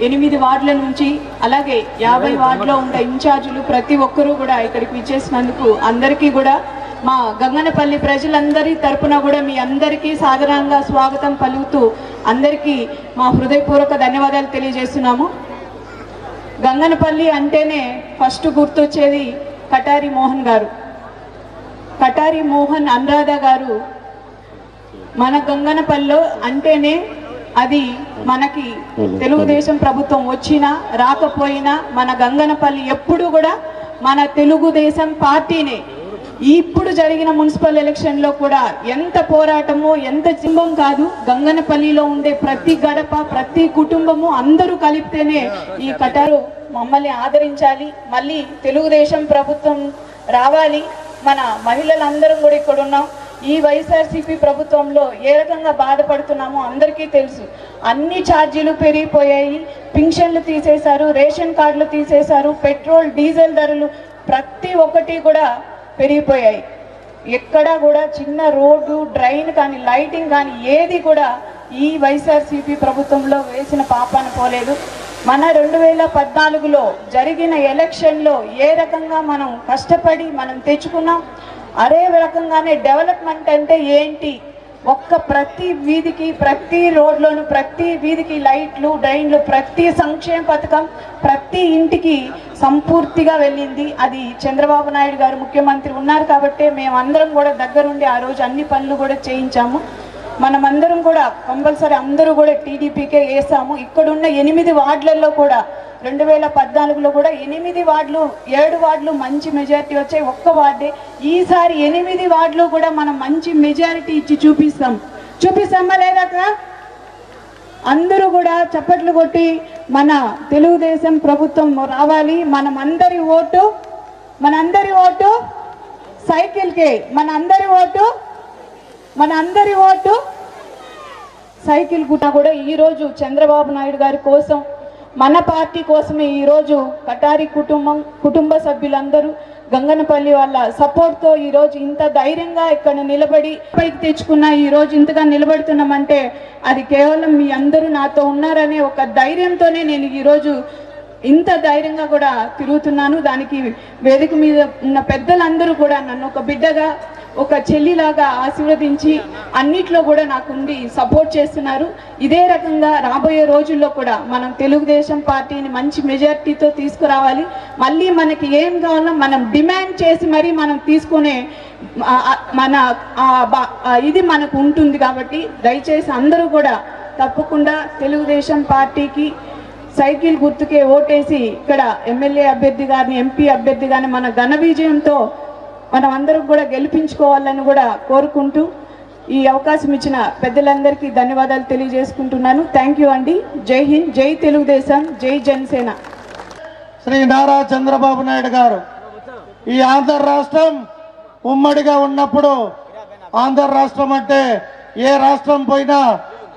ఎనిమిది వార్డుల నుంచి అలాగే యాభై వార్డులో ఉండే ఇన్ఛార్జీలు ప్రతి ఒక్కరూ కూడా ఇక్కడికి విచ్చేసినందుకు అందరికీ కూడా మా గంగనపల్లి ప్రజలందరి తరపున కూడా మీ అందరికీ సాధారణంగా స్వాగతం పలుకుతూ అందరికీ మా హృదయపూర్వక ధన్యవాదాలు తెలియజేస్తున్నాము. గంగనపల్లి అంటేనే ఫస్ట్ గుర్తొచ్చేది కటారి మోహన్ గారు. కటారి మోహన్ అనురాధ గారు మన గంగనపల్లిలో అంటేనే అది మనకి తెలుగుదేశం ప్రభుత్వం వచ్చినా రాకపోయినా మన గంగనపల్లి ఎప్పుడు కూడా మన తెలుగుదేశం పార్టీనే. ఇప్పుడు జరిగిన మున్సిపల్ ఎలక్షన్లో కూడా ఎంత పోరాటమో ఎంత చింబం కాదు గంగనపల్లిలో ఉండే ప్రతి గడప ప్రతి కుటుంబము అందరూ కలిపితేనే ఈ కటారు మమ్మల్ని ఆదరించాలి మళ్ళీ తెలుగుదేశం ప్రభుత్వం రావాలి మన మహిళలందరం కూడా ఇక్కడ ఉన్నాం ఈ వైఎస్ఆర్సీపీ ప్రభుత్వంలో ఏ రకంగా బాధపడుతున్నామో అందరికీ తెలుసు. అన్ని ఛార్జీలు పెరిగిపోయాయి. పింఛన్లు తీసేశారు రేషన్ కార్డులు తీసేశారు పెట్రోల్ డీజిల్ ధరలు ప్రతి ఒక్కటి కూడా పెరిగిపోయాయి. ఎక్కడా కూడా చిన్న రోడ్డు డ్రైన్ కానీ లైటింగ్ కానీ ఏది కూడా ఈ వైఎస్ఆర్సీపీ ప్రభుత్వంలో వేసిన పాపాన పోలేదు. మన రెండు వేల పద్నాలుగులో జరిగిన ఎలక్షన్లో ఏ రకంగా మనం కష్టపడి మనం తెచ్చుకున్నాం అదే రకంగానే డెవలప్మెంట్ అంటే ఏంటి? ఒక్క ప్రతి వీధికి ప్రతి రోడ్లోను ప్రతి వీధికి లైట్లు డ్రైన్లు ప్రతి సంక్షేమ పథకం ప్రతి ఇంటికి సంపూర్తిగా వెళ్ళింది. అది చంద్రబాబు నాయుడు గారు ముఖ్యమంత్రి ఉన్నారు కాబట్టి మేమందరం కూడా దగ్గరుండి ఆ రోజు అన్ని పనులు కూడా చేయించాము. మనమందరం కూడా కంపల్సరీ అందరూ కూడా టీడీపీకే వేసాము. ఇక్కడున్న ఎనిమిది వార్డులలో కూడా రెండు వేల పద్నాలుగులో కూడా ఎనిమిది వార్డులు ఏడు వార్డులు మంచి మెజారిటీ వచ్చాయి. ఒక్క వార్డే. ఈసారి ఎనిమిది వార్డులు కూడా మనం మంచి మెజారిటీ ఇచ్చి చూపిస్తాం. చూపిస్తామా లేదా అందరూ కూడా చప్పట్లు కొట్టి మన తెలుగుదేశం ప్రభుత్వం రావాలి. మనమందరి ఓటు మనందరి ఓటు సైకిల్కే. మన అందరి ఓటు మన అందరి ఓటు సైకిల్ గుట్ట కూడా ఈరోజు చంద్రబాబు నాయుడు గారి కోసం మన పార్టీ కోసమే ఈరోజు కటారి కుటుంబం కుటుంబ సభ్యులందరూ గంగనపల్లి వాళ్ళ సపోర్ట్తో ఈరోజు ఇంత ధైర్యంగా ఇక్కడ నిలబడి పైకి తెచ్చుకున్న ఈరోజు ఇంతగా నిలబడుతున్నామంటే అది కేవలం మీ అందరూ నాతో ఉన్నారనే ఒక ధైర్యంతోనే నేను ఈరోజు ఇంత ధైర్యంగా కూడా తిరుగుతున్నాను. దానికి వేదిక మీద ఉన్న పెద్దలందరూ కూడా నన్ను ఒక బిడ్డగా ఒక చెల్లిలాగా ఆశీర్వదించి అన్నిట్లో కూడా నాకుండి సపోర్ట్ చేస్తున్నారు. ఇదే రకంగా రాబోయే రోజుల్లో కూడా మనం తెలుగుదేశం పార్టీని మంచి మెజారిటీతో తీసుకురావాలి. మళ్ళీ మనకి ఏం కావాలో మనం డిమాండ్ చేసి మరీ మనం తీసుకునే మన బా- ఇది మనకు ఉంటుంది కాబట్టి దయచేసి అందరూ కూడా తప్పకుండా తెలుగుదేశం పార్టీకి సైకిల్ గుర్తుకే ఓటేసి ఇక్కడ ఎమ్మెల్యే అభ్యర్థి గారిని ఎంపీ అభ్యర్థి గారిని మన ఘన విజయంతో మనం అందరం కూడా గెలిపించుకోవాలని కూడా కోరుకుంటూ ఈ అవకాశం ఇచ్చిన పెద్దలందరికీ ధన్యవాదాలు తెలియజేసుకుంటున్నాను. థ్యాంక్ యూ అండి. జై హింద్ జై తెలుగుదేశం జై జనసేన. శ్రీ నారా చంద్రబాబు నాయుడు గారు ఈ ఆంధ్ర రాష్ట్రం ఉమ్మడిగా ఉన్నప్పుడు ఆంధ్ర రాష్ట్రం అంటే ఏ రాష్ట్రం పోయినా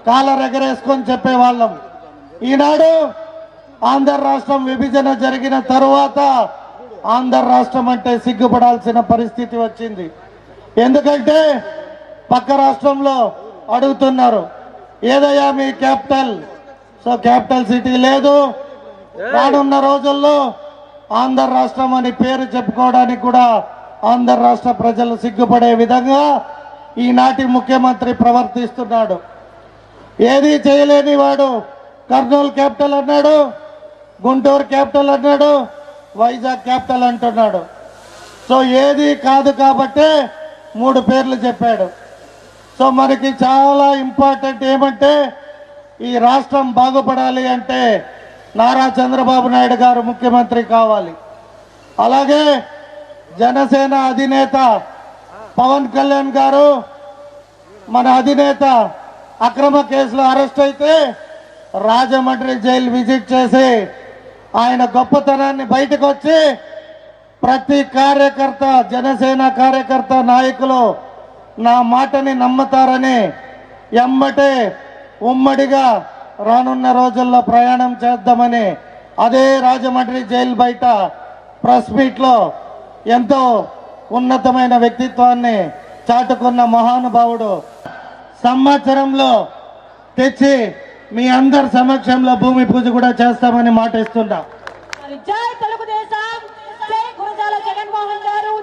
కాలర్ ఎగరేసుకొని చెప్పేవాళ్ళం. ఈనాడు ఆంధ్ర రాష్ట్రం విభజన జరిగిన తరువాత ఆంధ్ర రాష్ట్రం అంటే సిగ్గుపడాల్సిన పరిస్థితి వచ్చింది. ఎందుకంటే పక్క రాష్ట్రంలో అడుగుతున్నారు ఏదయ్యా మీ క్యాపిటల్? సో క్యాపిటల్ సిటీ లేదు. రానున్న రోజుల్లో ఆంధ్ర రాష్ట్రం అని పేరు చెప్పుకోవడానికి కూడా ఆంధ్ర రాష్ట్ర ప్రజలు సిగ్గుపడే విధంగా ఈనాటి ముఖ్యమంత్రి ప్రవర్తిస్తున్నాడు. ఏది చేయలేని వాడు కర్నూలు క్యాపిటల్ అన్నాడు గుంటూరు క్యాపిటల్ అన్నాడు వైజాగ్ క్యాపిటల్ అంటున్నాడు. సో ఏది కాదు కాబట్టే మూడు పేర్లు చెప్పాడు. సో మనకి చాలా ఇంపార్టెంట్ ఏమంటే ఈ రాష్ట్రం బాగుపడాలి అంటే నారా చంద్రబాబు నాయుడు గారు ముఖ్యమంత్రి కావాలి. అలాగే జనసేన అధినేత పవన్ కళ్యాణ్ గారు మన అధినేత అక్రమ కేసులో అరెస్ట్ అయితే రాజమండ్రి జైలు విజిట్ చేసి ఆయన గొప్పతనాన్ని బయటకు వచ్చి ప్రతి కార్యకర్త జనసేన కార్యకర్త నాయకులు నా మాటని నమ్ముతారని ఎమ్మటే ఉమ్మడిగా రానున్న రోజుల్లో ప్రయాణం చేద్దామని అదే రాజమండ్రి జైలు బయట ప్రెస్ మీట్లో ఎంతో ఉన్నతమైన వ్యక్తిత్వాన్ని చాటుకున్న మహానుభావుడు సంవత్సరంలో తెచ్చి మీ అందరి సమక్షంలో భూమి పూజ కూడా చేస్తామని మాట ఇస్తున్నాం. జగన్మోహన్ గారు.